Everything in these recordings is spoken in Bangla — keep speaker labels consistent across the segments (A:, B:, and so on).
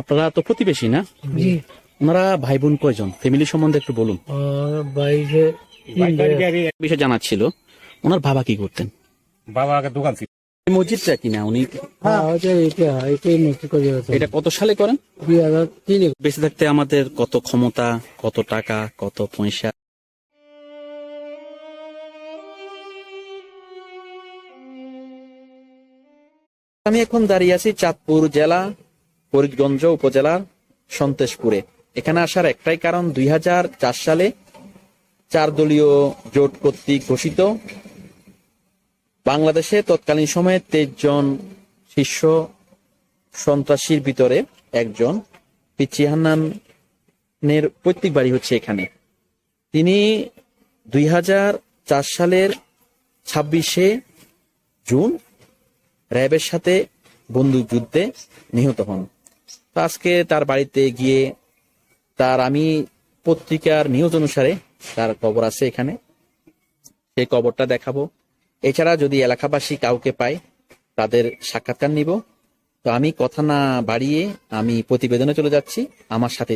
A: আপনারা তো প্রতিবেশী না?
B: জি।
A: ওনারা ভাই বোন কয়জন? ফ্যামিলি সম্বন্ধে একটু বলুন।
B: বাইরে
A: বিষয় জানার ছিল ওনার বাবা কি করতেন?
C: বাবা আগে দোকান ছিল।
A: মসজিদটা কিনা উনি?
B: হ্যাঁ এটা
A: কত সালে করেন? বেঁচে থাকতে আমাদের কত ক্ষমতা কত টাকা কত পয়সা? আমি এখন দাঁড়িয়ে আছি চাঁদপুর জেলা ফরিদগঞ্জ উপজেলার সন্তেশপুরে এখানে আসার একটাই কারণ, দুই হাজার চার সালে চার দলীয় জোট কর্তৃক ঘোষিত বাংলাদেশে তৎকালীন সময়ে তেইশ জন শীর্ষ সন্ত্রাসীর ভিতরে একজন পিচি হান্নানের পৈতৃক বাড়ি হচ্ছে এখানে। তিনি দুই সালের ছাব্বিশে জুন র্যাবের সাথে বন্দুক যুদ্ধে নিহত হন। আজকে তার বাড়িতে গিয়ে তার আমি পত্রিকার নিউজ অনুসারে তার কবর আছে এখানে। সেই কবরটা দেখাবো। এছাড়া যদি এলাকাবাসী কাউকে পায়, তাদের সাক্ষাৎকার নিব। তো আমি কথা না বাড়িয়ে আমি প্রতিবেদনে চলে যাচ্ছি। আমার সাথে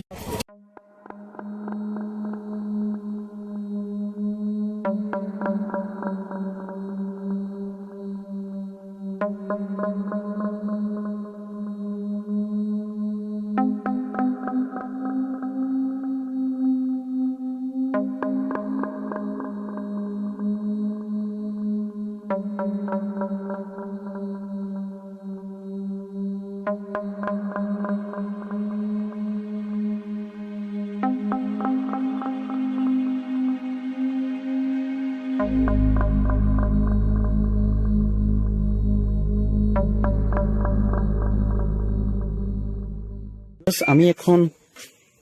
A: আমি এখন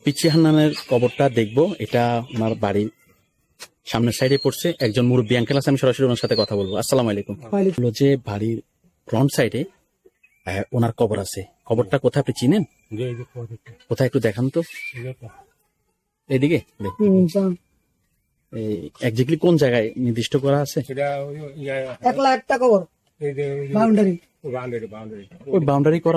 A: পিচি হান্নানের কবরটা দেখব। এটা আমার বাড়ির সামনের সাইডে পড়ছে। একজন মুরব্বী আঙ্কেল আছে আমি সরাসরি ওনার সাথে কথা বলব। আসসালাম আলাইকুম। বলল যে বাড়ির ফ্রন্ট সাইডে ওনার কবর আছে। কবরটা কোথায় আপনি চিনেন? কোথায় একটু দেখান তো। এইদিকে? একজাক্টলি কোন জায়গায় নির্দিষ্ট করা আছে?
C: সেটা ওই
B: এক লাখ টাকা কর
C: এই যে ওই যে
B: বাউন্ডারি।
A: ওই বাউন্ডারি করা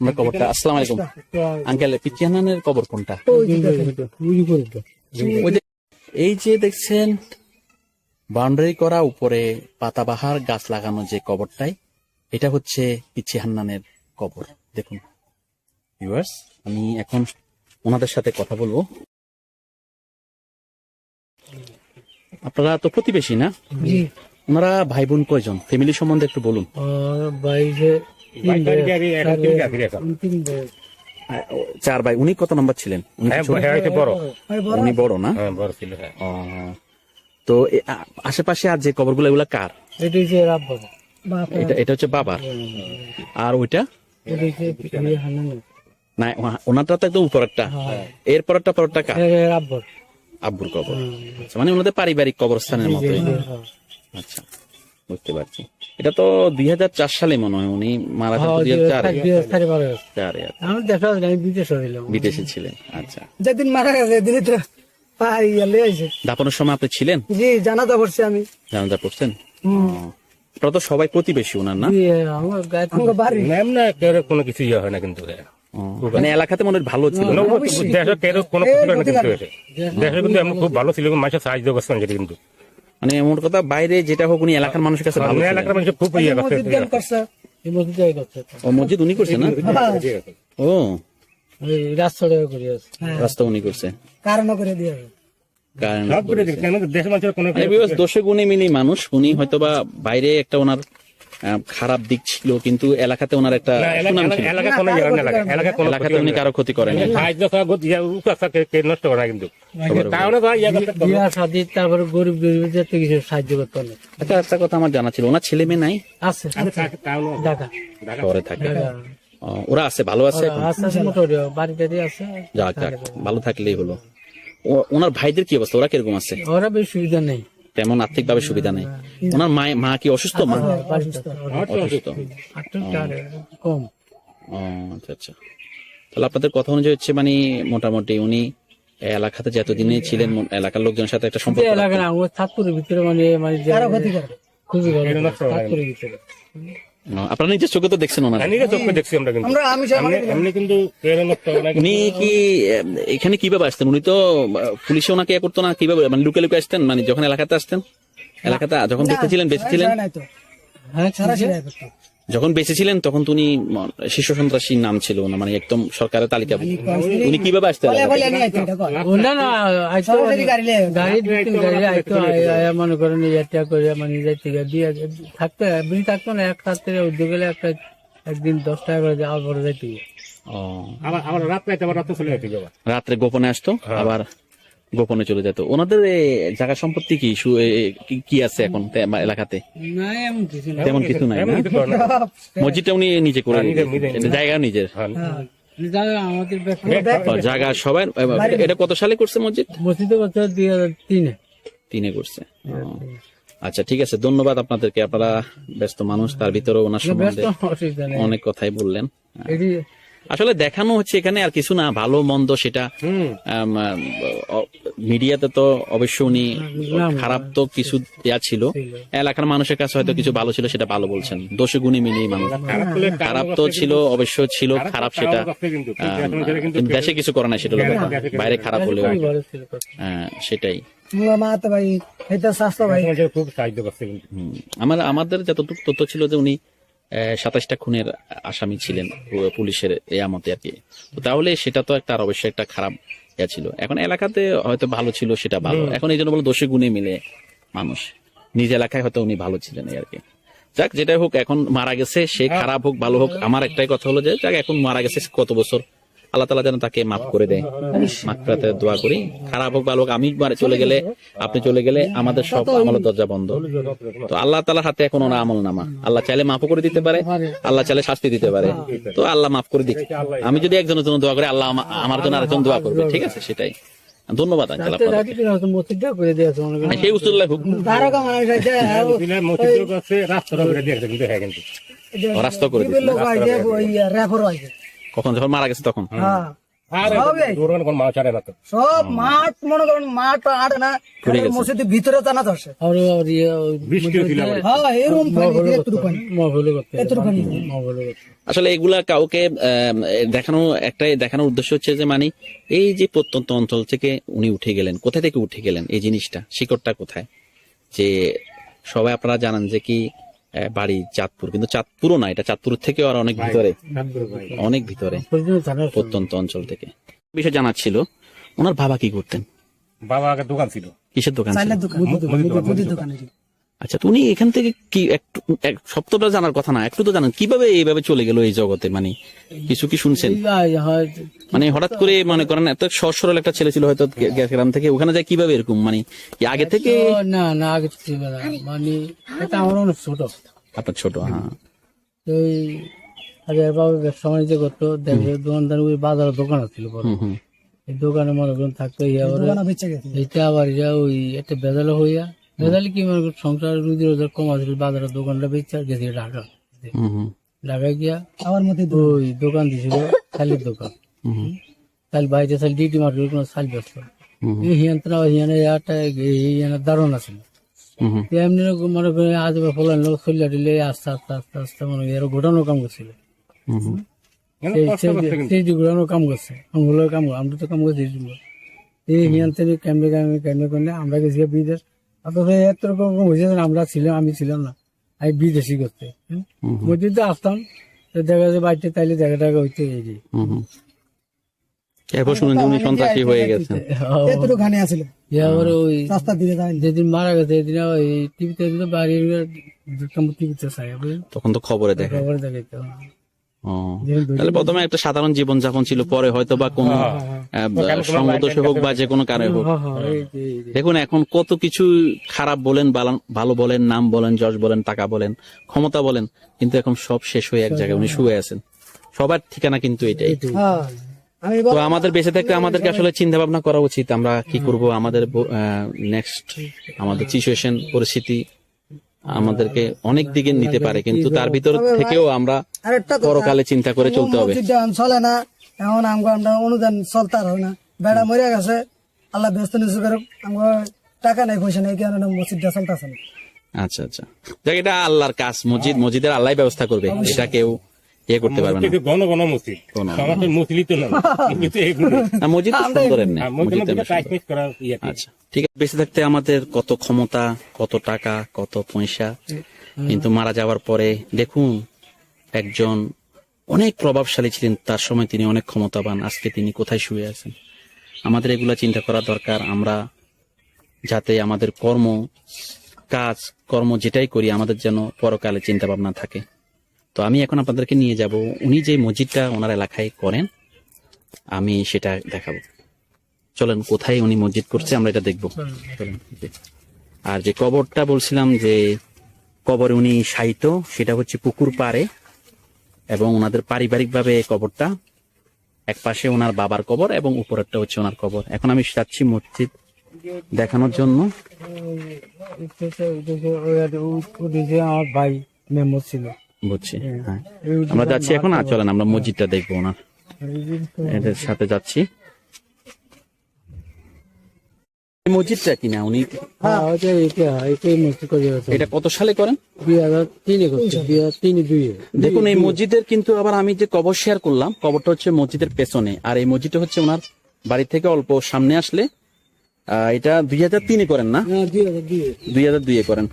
A: আমরা কবরটা আসসালামু আলাইকুম আঙ্কেল পিচিয়ানানের কবর কোনটা এই যে দেখছেন বাউন্ডারি করা উপরে পাতাবাহার গাছ লাগানো যে কবরটাই এটা হচ্ছে পিচি হান্নানের কবর দেখুন ভিউয়ার্স আমি এখন ওনাদের সাথে কথা বলব আপনারা তো প্রতিবেশী না ওনারা ভাই বোন কয়জন ফ্যামিলি সম্বন্ধে একটু বলুন
B: ভাই
A: চার ভাই উনি কত নম্বর ছিলেন? উনি
C: হ্যাঁ? হ্যাঁ, বড়।
A: না?
C: হ্যাঁ, হ্যাঁ।
A: তো আশেপাশে আর যে কবরগুলো এগুলা কার?
B: এটা হচ্ছে রাব্বা
A: এটা এটা হচ্ছে বাবার। আর ওইটা? না ওনা- ওনারটা তো একদম উপরেরটা। এর পরেরটা পরেরটা কার? আব্বুর কবর। আচ্ছা, মানে ওনাদের পারিবারিক কবরস্থানের মতো আচ্ছা। বুঝতে পারছি। এটা তো দুই হাজার চার সালে মনে হয় উনি মারা যান দুই হাজার
B: দেখা আমি বিদেশ
A: ছিলেন আচ্ছা।
B: যেদিন মারা গেছে সেদিনই তো পাই গেলে আইছে।
A: দাপনের সময় আপনি ছিলেন?
B: জি জানাজা পড়ছি আমি।
A: জানাজা পড়ছেন? আপনারা তো সবাই প্রতিবেশী ওনার না?
B: জি, আমার গায়ে আমার বাড়ি।
C: না, কোনো কিছু ইয়ে হয় না কিন্তু হ্যাঁ।
A: মানে এলাকাতে মনে হয় ভালো ছিল।
C: দেশে কোনো না কিন্তু এসে। দেশে কিন্তু খুব ভালো ছিল মানুষের সাহায্য করছে না যেটা কিন্তু।
A: মানে এমন কথা বাইরে যেটা হোক উনি এলাকার মানুষের কাছে ভালো
C: এলাকার মানুষ খুব ইয়ে করছে
B: মসজিদ এই মসজিদ যাই করছে।
A: ও মসজিদ উনি করছে না? ও।
B: এই রাস্তা করে আছে।
A: রাস্তা উনি করছে।
B: কারণ করে দিয়ে
A: কারণ
C: সব করে দিচ্ছে কেন দেশের মানুষের কোনো
A: মানে দোষে গুণে মিলি মানুষ উনি হয়তোবা বাইরে একটা ওনার খারাপ দিক ছিল কিন্তু এলাকাতে ওনার একটা
C: ইয়ে
A: এলাকাতে উনি কারও ক্ষতি করেন
C: নষ্ট করে না কিন্তু। ইয়ে
B: তারপরে গরিব কিছু সাহায্য করতে
A: আচ্ছা একটা কথা আমার জানা ছিল ওনার ছেলে মেয়ে নাই?
B: আছে।
A: শহরে থাকে। ওরা আছে ভালো আছে যাক যাক ভালো থাকলেই হলো। ওনার ভাইদের কি অবস্থা? ওরা কীরকম আছে?
D: ওরা বেশ সুবিধা নেই।
A: তেমন আর্থিকভাবে সুবিধা নেই। ওনার মা মা কি অসুস্থ? মা? অসুস্থ।
D: কম।
A: ও আচ্ছা আচ্ছা। তাহলে আপনাদের কথা অনুযায়ী হচ্ছে মানে মোটামুটি উনি এলাকাতে যে এতদিনে ছিলেন এলাকার লোকজনের সাথে একটা সম্পর্ক
D: এলাকা না ভিতরে মানে মানে খুবই ভালো।
C: এটা নষ্ট হয় না।
D: ছাত্রের ভিতরে।
A: আপনারা নিজের চোখে তো দেখছেন ওনার।
C: নিজের চোখে দেখছি আমরা কিন্তু।
B: আমরা আমি
C: এমনি- কিন্তু
A: উনি কি এখানে কীভাবে আসতেন? উনি তো পুলিশে ওনাকে ইয়ে করতো না? কীভাবে? মানে লুকে লুকে আসতেন? মানে যখন এলাকাতে আসতেন? এলাকাতে যখন বেঁচেছিলেন? বেঁচেছিলেন
B: নাই তো।
D: হ্যাঁ?
B: সরাসরি
A: বেঁচে ছিলেন তখন তো উনি শিশু সন্ত্রাসীর নাম ছিল না মানে একদম সরকারের তালিকা উনি কীভাবে
B: বলে? বলে
D: না না আয়া মনে করেন করে মানে দিয়ে থাকতে বেশি থাকতো না এক রাত্রে উদ্যোগ গেলে একটা একদিন দশ টাকা করে যাওয়ার পরে যাইতে
C: আবার আবার রাত আবার চলে যেতে
A: রাত্রে গোপনে আসতো আবার গোপনে চলে যেত। ওনাদের জায়গা সম্পত্তি কি? কি- কি আছে এখন এলাকাতে? তেমন কিছু নাই। মসজিদটা উনি নিজে করে
C: হ্যাঁ,
A: জায়গা নিজের?
C: হ্যাঁ।
A: ও, জায়গা সবাই এটা কত সালে করছে মসজিদ?
D: মসজিদে বছর দুই হাজার তিনে।
A: তিনে করছে। আচ্ছা ঠিক আছে ধন্যবাদ আপনাদেরকে। আপনারা ব্যস্ত মানুষ তার ভিতরে ওনার সম্বন্ধে অনেক কথাই বললেন। আসলে দেখানো হচ্ছে এখানে আর কিছু না ভালো মন্দ সেটা। মিডিয়াতে তো অবশ্য উনি খারাপ তো কিছু দেয়া ছিল। এলাকার মানুষের কাছে হয়তো কিছু ভালো ছিল সেটা ভালো বলছেন। দোষে গুণে মিলিয়ে মানুষ।
C: খারাপ
A: তো ছিল অবশ্য ছিল খারাপ সেটা। দেশে কিছু করে না সেটা বাইরে খারাপ হলেও। হ্যাঁ, সেটাই।
B: আমার
A: আমাদের যতটুকু তথ্য ছিল যে উনি সাতাশটা খুনের আসামি ছিলেন পুলিশের এই আমতে আর কি। তাহলে সেটা তো একটা আর অবশ্যই একটা খারাপ ইয়া ছিল। এখন এলাকাতে হয়তো ভালো ছিল সেটা ভালো। এখন এই জন্য বলো দোষে গুণে মিলে মানুষ। নিজ এলাকায় হয়তো উনি ভালো ছিলেন আর কি। যাক যেটাই হোক এখন মারা গেছে সে খারাপ হোক ভালো হোক আমার একটাই কথা হলো যে যাক এখন মারা গেছে কত বছর? আল্লাহ তালা যেন তাকে মাফ করে দেয়। মাফ করাতে দোয়া করি। খারাপ হোক ভালো হোক আমি চলে গেলে আপনি চলে গেলে আমাদের সব আমলের দরজা বন্ধ। তো আল্লাহ তালার হাতে এখন ওরা আমল নামা। আল্লাহ চাইলে মাফও করে দিতে পারে আল্লাহ চাইলে শাস্তি দিতে পারে। তো আল্লাহ মাফ করে দিক। আমি যদি একজনের জন্য দোয়া করি আল্লাহ আমার জন্য আরেকজন দোয়া করবে। ঠিক আছে সেটাই। ধন্যবাদ আঙ্কেল
D: দিয়েছে
A: সেই
C: কিন্তু হ্যাঁ
A: ও রাস্তা করে দিয়েছে কখন যখন মারা গেছে তখন?
B: হ্যাঁ। সব মাঠ মনে করেন মাঠ না মসজিদের ভিতরে ধরছে
D: আর ইয়ে।
B: হ্যাঁ
A: আসলে এগুলা কাউকে দেখানো একটাই দেখানোর উদ্দেশ্য হচ্ছে যে মানে এই যে প্রত্যন্ত অঞ্চল থেকে উনি উঠে গেলেন কোথা থেকে উঠে গেলেন এই জিনিসটা শিকড়টা কোথায়? যে সবাই আপনারা জানান যে কি বাড়ি চাঁদপুর। কিন্তু চাঁদপুরও না এটা চাঁদপুর থেকে আর অনেক ভিতরে। অনেক ভিতরে প্রত্যন্ত অঞ্চল থেকে। বিষয় জানার ছিল ওনার বাবা কি করতেন?
C: বাবা আগে দোকান ছিল।
A: কিসের দোকান ছিল? আচ্ছা উনি এখান থেকে কি একটু এক- সবটা জানার কথা না একটু তো জানেন কীভাবে এইভাবে চলে গেল এই জগতে? মানে কিছু কি শুনছেন? মানে হঠাৎ করে মনে করেন এত সরল একটা ছেলে ছিল হয়তো গে- গ্রাম থেকে ওখানে যায় কীভাবে এরকম? মানে আগে থেকে
D: না না আগে তো ছিল না। মানে এটা আমার অনেক ছোট।
A: আপনার ছোট হ্যাঁ।
D: এই আগে বাবা ব্যবসা বাণিজ্য করতো। দেখবে দোকানদার ওই বাজারের দোকান ছিল বড়। এই দোকানে মনে করেন থাকতো ইয়া এটা আবার ইয়া ওই একটা বেজাল হইয়া বেজালি কি মনে করেন সংসার রুজি রোজগার কম আছে বাজারের দোকানটা বেচে গেছে ঢাকা।
A: হুম, হুম,
D: ঢাকা গিয়া
B: আমার মতে
D: ওই দোকান দিছিল শালির দোকান।
A: হুম,
D: শাল বাইরে শাল ডিটি মার্কেট কোনো ব্যস্ত
A: হুম,
D: এই হিয়ান্তরা হিয়ানে একটা হিয়ানে দারুণ
A: হুম,
D: এমনি মনে করে আজ ফলান লোক চলিয়া দিলে আস্তে আস্তে আস্তে আস্তে মনে করি এরও ঘোটানো কাম করছিল।
A: হুম, হুম।
C: কিন্তু।
D: সেই কাম করছে আমগুলো কাম আমরা তো কাম করছি এই হিয়ান থেকে ক্যামেরা ক্যামেরা ক্যামেরা করে আমরা গেছি বিদেশ। অথচ এত রকম হয়েছে আমরা ছিলাম আমি ছিলাম না। আমি বিদেশি করতে মসজিদে আসতাম দেখা যায় বাড়িতে তাইলে দেখা টাকা হইতে এই যে।
A: হুম, হুম। এরপর শুনেন উনি সন্ত্রাসী হয়ে গেছেন।
B: এতটুকু খানে
D: এবার ওই
B: রাস্তার দিকে যায়নি
D: যেদিন মারা গেছে এদিন ওই টিভিতে বাড়ির টিভিতে চাই বুঝলেন?
A: তখন তো খবরে দেখে
D: খবরে দেখাইতে।
A: তাহলে প্রথমে একটা সাধারণ জীবন যাপন ছিল পরে হয়তো বা কোনো সংগদোষ হোক বা যে কোনো কারণে হোক।
D: হ্যাঁ হ্যাঁ।
A: দেখুন এখন কত কিছু খারাপ বলেন ভালো বলেন নাম বলেন যশ বলেন টাকা বলেন ক্ষমতা বলেন কিন্তু এখন সব শেষ হয়ে এক জায়গায় উনি শুয়ে আছেন। সবার ঠিকানা কিন্তু এটাই।
B: হ্যাঁ
A: তো আমাদের বেঁচে থাকতে আমাদেরকে আসলে চিন্তা ভাবনা করা উচিত আমরা কি করব আমাদের নেক্সট আমাদের সিচুয়েশন পরিস্থিতি। আমাদেরকে অনেক দিকে নিতে পারে কিন্তু তার ভিতর থেকেও আমরা পরকালে চিন্তা করে চলতে হবে।
B: চলে না এখন আমগো আমরা অনুদান চলতে হয় না। বেড়া মরে গেছে আল্লাহ ব্যস্ত নিচু করে আমগো টাকা নেই পয়সা নাই কেন মসজিদটা চলতেছে না।
A: আচ্ছা আচ্ছা। দেখ এটা আল্লাহর কাজ মসজিদ মসজিদের আল্লাহ ব্যবস্থা করবে এটা কেউ ইয়ে করতে পারবে না।
C: ঘন ঘন মসজিদ আমাদের মসজিদ তো না। কিন্তু
A: মসজিদ সুন্দর এমনি।
C: করা ইয়ে
A: আচ্ছা ঠিক আছে। বেঁচে থাকতে আমাদের কত ক্ষমতা কত টাকা কত পয়সা। কিন্তু মারা যাওয়ার পরে দেখুন একজন অনেক প্রভাবশালী ছিলেন। তার সময় তিনি অনেক ক্ষমতাবান। আজকে তিনি কোথায় শুয়ে আছেন? আমাদের এগুলা চিন্তা করা দরকার। আমরা যাতে আমাদের কর্ম কাজ কর্ম যেটাই করি আমাদের যেন পরকালে চিন্তা ভাবনা থাকে। তো আমি এখন আপনাদেরকে নিয়ে যাব। উনি যে মসজিদটা ওনার এলাকায় করেন আমি সেটা দেখাবো। চলেন কোথায় উনি মসজিদ করছে আমরা এটা দেখব। আর যে কবরটা বলছিলাম যে কবরে উনি সাহিত্য সেটা হচ্ছে পুকুর পাড়ে এবং ওনাদের পারিবারিক ভাবে কবরটা এক পাশে ওনার বাবার কবর এবং উপরেরটা হচ্ছে ওনার কবর। এখন আমি যাচ্ছি মসজিদ দেখানোর জন্য।
D: আমার ভাই মেম্বার ছিল।
A: বুঝছি। হ্যাঁ। আমরা যাচ্ছি এখন আর চলেন আমরা মসজিদটা দেখব ওনার এদের সাথে যাচ্ছি। মসজিদটা কিনা উনি?
D: হ্যাঁ এটা
A: কত সালে করেন? দেখুন এই মসজিদের কিন্তু আবার আমি যে কবর শেয়ার করলাম কবরটা হচ্ছে মসজিদের পেছনে। আর এই মসজিদটা হচ্ছে ওনার বাড়ি থেকে অল্প সামনে আসলে আহ, এটা দুই হাজার তিনে করেন না?
D: দুই হাজার দুইয়ে
A: দুই করেন।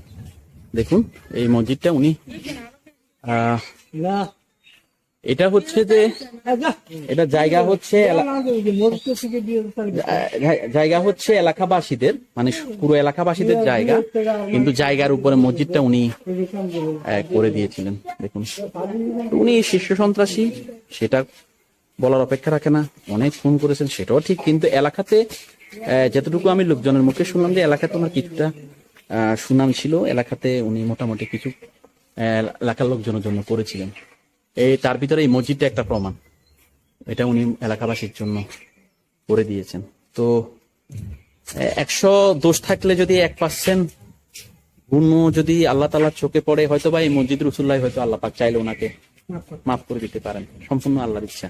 A: দেখুন এই মসজিদটা উনি এটা হচ্ছে যে, এটা জায়গা হচ্ছে জায়গা হচ্ছে এলাকাবাসীদের মানে পুরো এলাকাবাসীদের জায়গা, কিন্তু জায়গার উপরে মসজিদটা উনি করে দিয়েছিলেন, দেখুন। উনি শীর্ষ সন্ত্রাসী, সেটা বলার অপেক্ষা রাখে না, অনেক ফোন করেছেন, সেটাও ঠিক, কিন্তু এলাকাতে যতটুকু আমি লোকজনের মুখে শুনলাম যে এলাকাতে ওনার কিছুটা সুনাম ছিল, এলাকাতে উনি মোটামুটি কিছু এলাকার লোকজনের জন্য করেছিলেন। এই, তার ভিতরে এই মসজিদটা একটা প্রমাণ। এটা উনি এলাকাবাসীর জন্য করে দিয়েছেন। তো একশো দোষ থাকলে যদি এক পার্সেন্ট গুণ যদি আল্লাহ তালার চোখে পড়ে হয়তো বা এই মসজিদ রসুল্লাহ হয়তো আল্লাহ পাক চাইলে ওনাকে মাফ করে দিতে পারেন। সম্পূর্ণ আল্লাহর ইচ্ছা।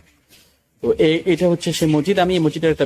A: তো এটা হচ্ছে সে মসজিদ। আমি এই মসজিদের একটা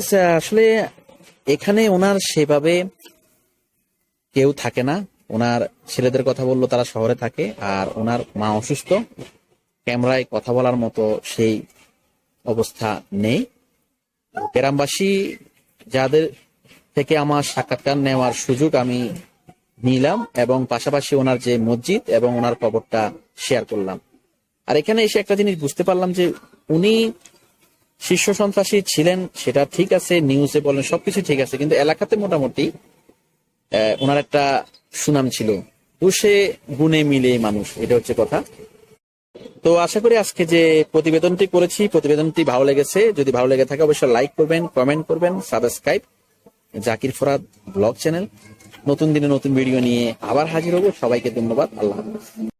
A: প্রিয় আসলে এখানে ওনার সেভাবে কেউ থাকে না। ওনার ছেলেদের কথা বলল, তারা শহরে থাকে, আর ওনার মা অসুস্থ। ক্যামেরায় কথা বলার মতো সেই অবস্থা নেই। গ্রামবাসী যাদের থেকে আমার সাক্ষাৎকার নেওয়ার সুযোগ আমি নিলাম, এবং পাশাপাশি ওনার যে মসজিদ এবং ওনার খবরটা শেয়ার করলাম। আর এখানে এসে একটা জিনিস বুঝতে পারলাম যে উনি শীর্ষ সন্ত্রাসী ছিলেন, সেটা ঠিক আছে নিউজে বলেন, সবকিছু ঠিক আছে, কিন্তু এলাকাতে মোটামুটি ওনার একটা সুনাম ছিল। দুষে গুণে মিলে মানুষ, এটা হচ্ছে কথা। তো আশা করি আজকে যে প্রতিবেদনটি করেছি, প্রতিবেদনটি ভালো লেগেছে। যদি ভালো লেগে থাকে, অবশ্যই লাইক করবেন কমেন্ট করবেন subscribe Zakir Farad blog channel. নতুন দিনে নতুন ভিডিও নিয়ে আবার হাজির হব। সবাইকে ধন্যবাদ। আল্লাহ হাফেজ।